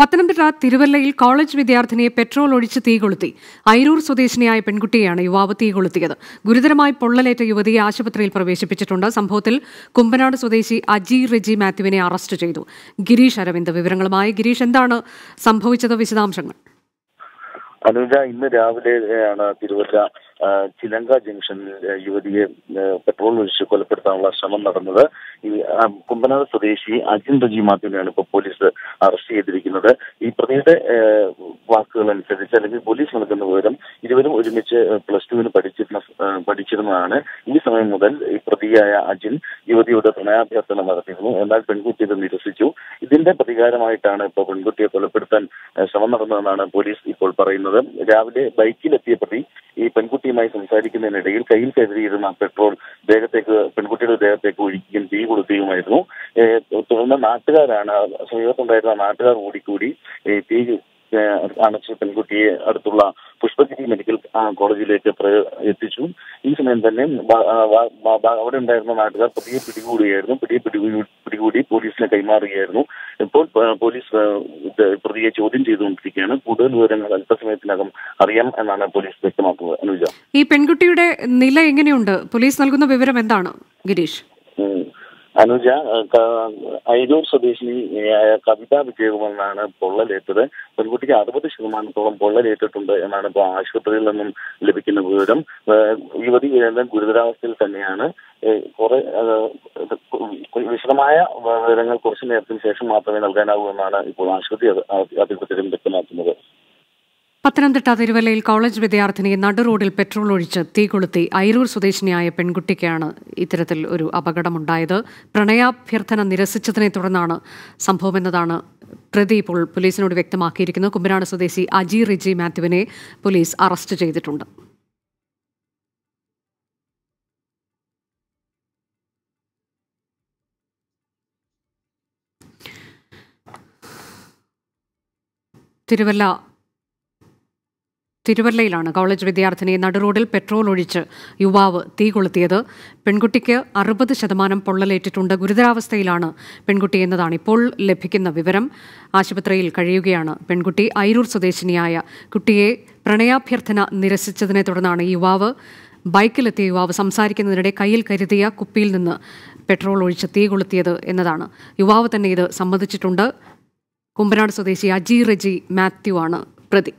പത്തനംതിട്ട തിരുവല്ലയിൽ college വിദ്യാർത്ഥിനിയെ petrol ഒഴിച്ച് തീകൊളുത്തി അയിരൂർ സ്വദേശിനിയായ പെൺകുട്ടിയെയാണ് യുവാവ് തീകൊളുത്തിയത് ഗുരുതരമായി പൊള്ളലേറ്റ യുവതിയെ ആശുപത്രിയിൽ പ്രവേശിപ്പിച്ചിട്ടുണ്ട്. സംഭവത്തിൽ കുമ്പനാട് സ്വദേശി അജി റെജി മാത്യുവിനെ അറസ്റ്റ് ചെയ്തു. ഗിരീഷ് അരവിന്ദ് വിവരങ്ങളുമായി. ഗിരീഷ് എന്താണ് സംഭവിച്ചത്? വിശദാംശങ്ങൾ. അനുജ ഇന്ന് രാവിലെയാണ് തിരുവല്ല ചിലങ്ക ജംഗ്ഷനിൽ യുവതിയെ പെട്രോൾ ഒഴിച്ച് കൊലപ്പെടുത്താനുള്ള ശ്രമം നടന്നത്. ഈ കുമ്പനാട് സ്വദേശി അജിൻ റജി മാത്യുവിനെയാണ് ഇപ്പോൾ പോലീസ് അറസ്റ്റ് ചെയ്തിരിക്കുന്നത്. ഈ പ്രതിയുടെ വാക്കുകൾ അനുസരിച്ച് അല്ലെങ്കിൽ പോലീസ് നൽകുന്ന വിവരം ഇരുവരും ഒരുമിച്ച് പ്ലസ് ടുവിന് പഠിച്ചിരുന്ന പഠിച്ചിരുന്നതാണ്. ഈ സമയം മുതൽ ഈ പ്രതിയായ അജിൻ യുവതിയുടെ പ്രണയാഭ്യർത്ഥന നടത്തിയിരുന്നു. എന്നാൽ പെൺകുട്ടി ഇത് നിരസിച്ചു. ഇതിന്റെ പ്രതികാരമായിട്ടാണ് ഇപ്പോൾ പെൺകുട്ടിയെ കൊലപ്പെടുത്താൻ ശ്രമം നടന്നതെന്നാണ് പോലീസ് ഇപ്പോൾ പറയുന്നത്. രാവിലെ ബൈക്കിലെത്തിയ പ്രതി ഈ പെൺകുട്ടിയുമായി സംസാരിക്കുന്നതിനിടയിൽ കയ്യിൽ കരുതിയിരുന്ന പെട്രോൾ ദേഹത്തേക്ക് പെൺകുട്ടിയുടെ ദേഹത്തേക്ക് ഒഴിക്കുകയും തീ കൊടുക്കുകയുമായിരുന്നു തുടർന്ന് നാട്ടുകാരാണ് സമീപത്തുണ്ടായിരുന്ന നാട്ടുകാർ ഓടിക്കൂടി ഈ തീ അണച്ച് പെൺകുട്ടിയെ അടുത്തുള്ള പുഷ്പഗിരി മെഡിക്കൽ കോളേജിലേക്ക് എത്തിച്ചു. ഈ സമയം തന്നെ അവിടെ ഉണ്ടായിരുന്ന നാട്ടുകാർ പുതിയ പിടികൂടുകയായിരുന്നു. പ്രതിയെ പിടികൂടി പോലീസിനെ കൈമാറുകയായിരുന്നു. ഇപ്പോൾ പോലീസ് പ്രതിയെ ചോദ്യം ചെയ്തുകൊണ്ടിരിക്കുകയാണ്. കൂടുതൽ വിവരങ്ങൾ അല്പസമയത്തിനകം അറിയാം എന്നാണ് പോലീസ് വ്യക്തമാക്കുന്നത്. അനുജ. ഈ പെൺകുട്ടിയുടെ നില എങ്ങനെയുണ്ട്? പോലീസ് നൽകുന്ന വിവരം എന്താണ് ഗിരീഷ്. അനുജ അഹ് സ്വദേശിനി കവിത വിജയകുമാറിനാണ് പൊള്ളലേറ്റത്. പെൺകുട്ടിക്ക് അറുപത് ശതമാനത്തോളം പൊള്ളലേറ്റിട്ടുണ്ട് എന്നാണ് ഇപ്പോൾ ആശുപത്രിയിൽ നിന്നും ലഭിക്കുന്ന വിവരം. യുവതി ഗുരുതരാവസ്ഥയിൽ തന്നെയാണ്. കുറെ വിശദമായ വിവരങ്ങൾ കുറച്ചു നേരത്തിന് ശേഷം മാത്രമേ നൽകാനാവൂ എന്നാണ് ഇപ്പോൾ ആശുപത്രി അധി- അധികൃതരും വ്യക്തമാക്കുന്നത്. പത്തനംതിട്ട തിരുവല്ലയിൽ കോളേജ് വിദ്യാർത്ഥിനിയെ നടുറോഡിൽ പെട്രോൾ ഒഴിച്ച് തീ കൊളുത്തി അയിരൂർ സ്വദേശിനിയായ പെൺകുട്ടിക്കാണ് ഇത്തരത്തിൽ ഒരു അപകടമുണ്ടായത്. പ്രണയാഭ്യർത്ഥന നിരസിച്ചതിനെ തുടർന്നാണ് സംഭവമെന്നതാണ് പ്രതി ഇപ്പോൾ പോലീസിനോട് വ്യക്തമാക്കിയിരിക്കുന്നത്. കുമ്പനാട് സ്വദേശി അജി റിജി മാത്യുവിനെ പോലീസ് അറസ്റ്റ് ചെയ്തിട്ടുണ്ട്. തിരുവല്ല തിരുവല്ലയിലാണ് കോളേജ് വിദ്യാർത്ഥിനി നടുറോഡിൽ പെട്രോൾ ഒഴിച്ച് യുവാവ് തീ കൊളുത്തിയത്. പെൺകുട്ടിക്ക് അറുപത് ശതമാനം പൊള്ളലേറ്റിട്ടുണ്ട്. ഗുരുതരാവസ്ഥയിലാണ് പെൺകുട്ടി എന്നതാണ് ഇപ്പോൾ ലഭിക്കുന്ന വിവരം. ആശുപത്രിയിൽ കഴിയുകയാണ് പെൺകുട്ടി. അയിരൂർ സ്വദേശിനിയായ കുട്ടിയെ പ്രണയാഭ്യർത്ഥന നിരസിച്ചതിനെ തുടർന്നാണ് യുവാവ് ബൈക്കിലെത്തിയ യുവാവ് സംസാരിക്കുന്നതിനിടെ കയ്യിൽ കരുതിയ കുപ്പിയിൽ നിന്ന് പെട്രോൾ ഒഴിച്ച് തീ കൊളുത്തിയത് എന്നതാണ്. യുവാവ് തന്നെ ഇത് സമ്മതിച്ചിട്ടുണ്ട്. കുമ്പനാട് സ്വദേശി അജി റജി മാത്യു ആണ് പ്രതി.